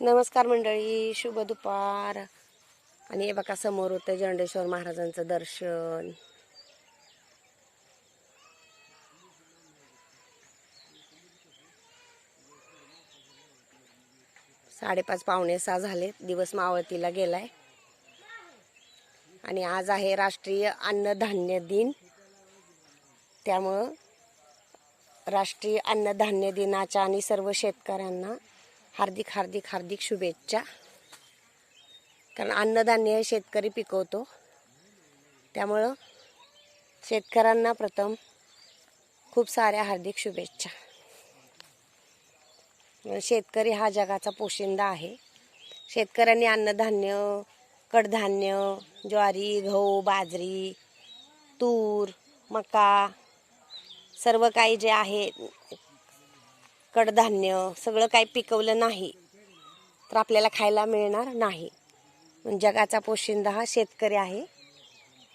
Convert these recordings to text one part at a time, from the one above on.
नमस्कार मंडळी शुभ दुपार. आणि हे बघा समोर होतं जंडेश्वर महाराजांचं दर्शन. साडेपाच पावणे सहा झाले दिवस मावळतीला गेलाय. आणि आज आहे राष्ट्रीय अन्नधान्य दिन. त्यामुळं राष्ट्रीय अन्नधान्य दिनाच्या आणि सर्व शेतकऱ्यांना हार्दिक हार्दिक हार्दिक शुभेच्छा. कारण अन्नधान्य हे शेतकरी पिकवतो. त्यामुळं शेतकऱ्यांना प्रथम खूप साऱ्या हार्दिक शुभेच्छा. शेतकरी हा जगाचा पोशिंदा आहे. शेतकऱ्यांनी अन्नधान्य कडधान्य ज्वारी गहू बाजरी तूर मका सर्व काही जे आहे कडधान्य सगळं काही पिकवलं नाही तर आपल्याला खायला मिळणार नाही. जगाचा पोशिंदा हा शेतकरी आहे.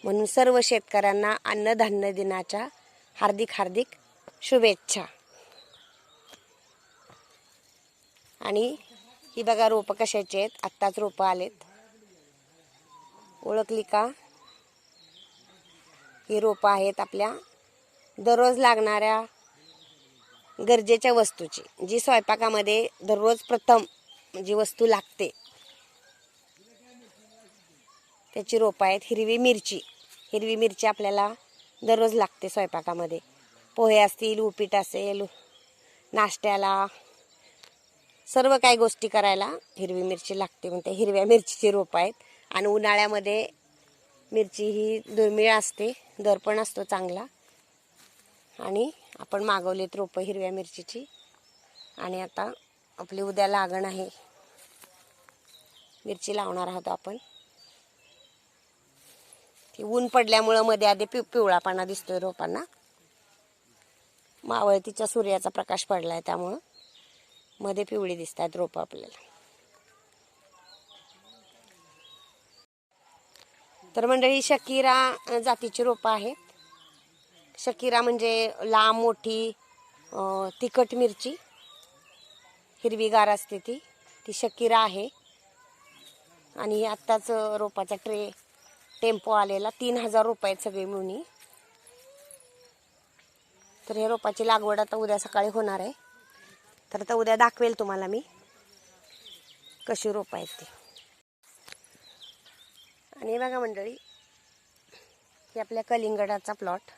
म्हणून सर्व शेतकऱ्यांना अन्नधान्य दिनाच्या हार्दिक हार्दिक शुभेच्छा. आणि ही बघा रोपं कशाची आहेत? आत्ताच रोपं आलेत. ओळखली का? ही रोपं आहेत आपल्या दररोज लागणाऱ्या गरजेच्या वस्तूची जी स्वयंपाकामध्ये दररोज प्रथम जी वस्तू लागते त्याची रोपं आहेत हिरवी मिरची. हिरवी मिरची आपल्याला दररोज लागते स्वयंपाकामध्ये. पोहे असतील उपीट असेल नाश्त्याला सर्व काही गोष्टी करायला हिरवी मिरची लागते म्हणते. हिरव्या मिरचीची रोपं आहेत आणि उन्हाळ्यामध्ये मिरची ही दुर्मिळ असते दर पण असतो चांगला. आणि आपण मागवलेत रोपं हिरव्या मिरचीची. आणि आता आपली उद्या लागण आहे. मिरची लावणार आहोत आपण. ती ऊन पडल्यामुळं मध्ये आधी पि पिवळापणा दिसतोय रोपांना. मावळतीच्या सूर्याचा प्रकाश पडलाय त्यामुळं मध्ये पिवळी दिसत आहेत रोपं आपल्याला. तर मंडळी शकीरा जातीची रोपं आहेत. शकीरा म्हणजे लांब मोठी तिखट मिरची. हिरवीगार असते ती. ती शकीरा आहे. आणि हे आत्ताच रोपाचा ट्रे टेम्पो आलेला. तीन हजार रुपये आहेत सगळे मिळून. तर हे रोपाची लागवड आता उद्या सकाळी होणार आहे. तर आता उद्या दाखवेल तुम्हाला मी कशी रोपं आहेत ती. आणि बघा मंडळी हे आपल्या कलिंगडाचा प्लॉट.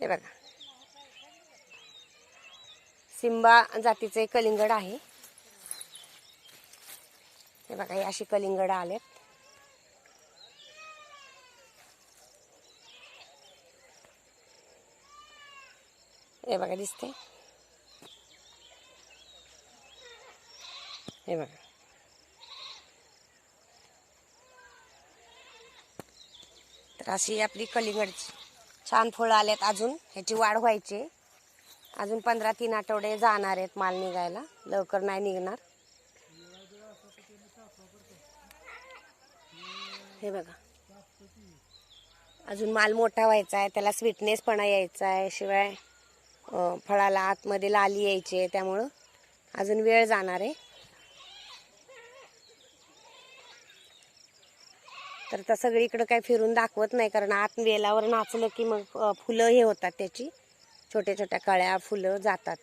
हे बघा. सिंबा जातीचे कलिंगड आहे. हे बघा हे अशी कलिंगड आलेत. हे बघा दिसते. हे बघा. तर अशी आपली कलिंगडची छान फळं आलेत अजून. ह्याची वाढ व्हायची. आहे. अजून पंधरा तीन आठवडे जाणार आहेत माल निघायला. लवकर नाही निघणार. हे बघा. अजून माल मोठा व्हायचा आहे. त्याला स्वीटनेसपणा यायचा आहे. शिवाय फळाला आतमध्ये लाली यायची आहे त्यामुळं. अजून वेळ जाणार आहे. तर तर सगळीकडं काही फिरून दाखवत नाही कारण आत वेलावर नाचलं की मग फुलं हे होतात त्याची. छोट्या छोट्या कळ्या फुलं जातात.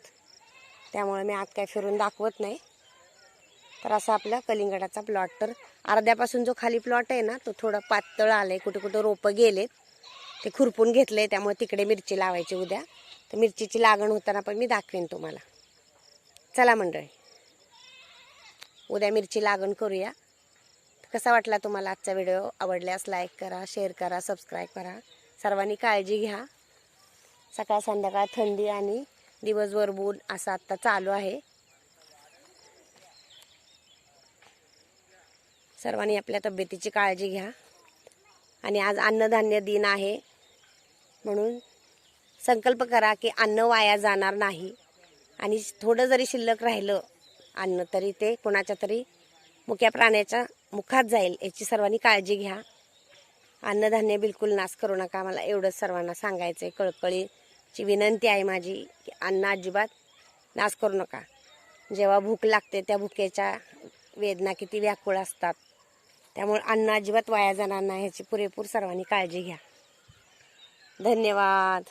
त्यामुळे मी आत काही फिरून दाखवत नाही. तर असा आपला कलिंगडाचा प्लॉट. तर अर्ध्यापासून जो खाली प्लॉट आहे ना तो थोडा पातळ आलाय. कुठे कुठं रोपं गेलेत. ते खुरपून घेतले त्यामुळे तिकडे मिरची लावायची उद्या. तर मिरचीची लागण होताना पण मी दाखवेन तुम्हाला. चला मंडळी. उद्या मिरची लागण करूया. कसा वाटला तुम्हाला आजचा व्हिडिओ? आवडल्यास लाईक करा शेअर करा सबस्क्राईब करा. सर्वांनी काळजी घ्या. सकाळ संध्याकाळ थंडी आणि दिवसभर ऊन असं आत्ता चालू आहे. सर्वांनी आपल्या तब्येतीची काळजी घ्या. आणि आज अन्नधान्य दिन आहे. म्हणून संकल्प करा की अन्न वाया जाणार नाही. आणि थोडं जरी शिल्लक राहिलं अन्न तरी ते कोणाच्या तरी मुक्या प्राण्याच्या मुखात जाईल याची सर्वांनी काळजी घ्या. अन्नधान्य बिलकुल नाश करू नका मला एवढंच सर्वांना सांगायचं आहे कळकळीची विनंती आहे माझी की अन्न अजिबात नाश करू नका. जेव्हा भूक लागते त्या भुकेच्या वेदना किती व्याकुळ असतात. त्यामुळे अन्न अजिबात वाया जाणार नाही ह्याची पुरेपूर सर्वांनी काळजी घ्या. धन्यवाद.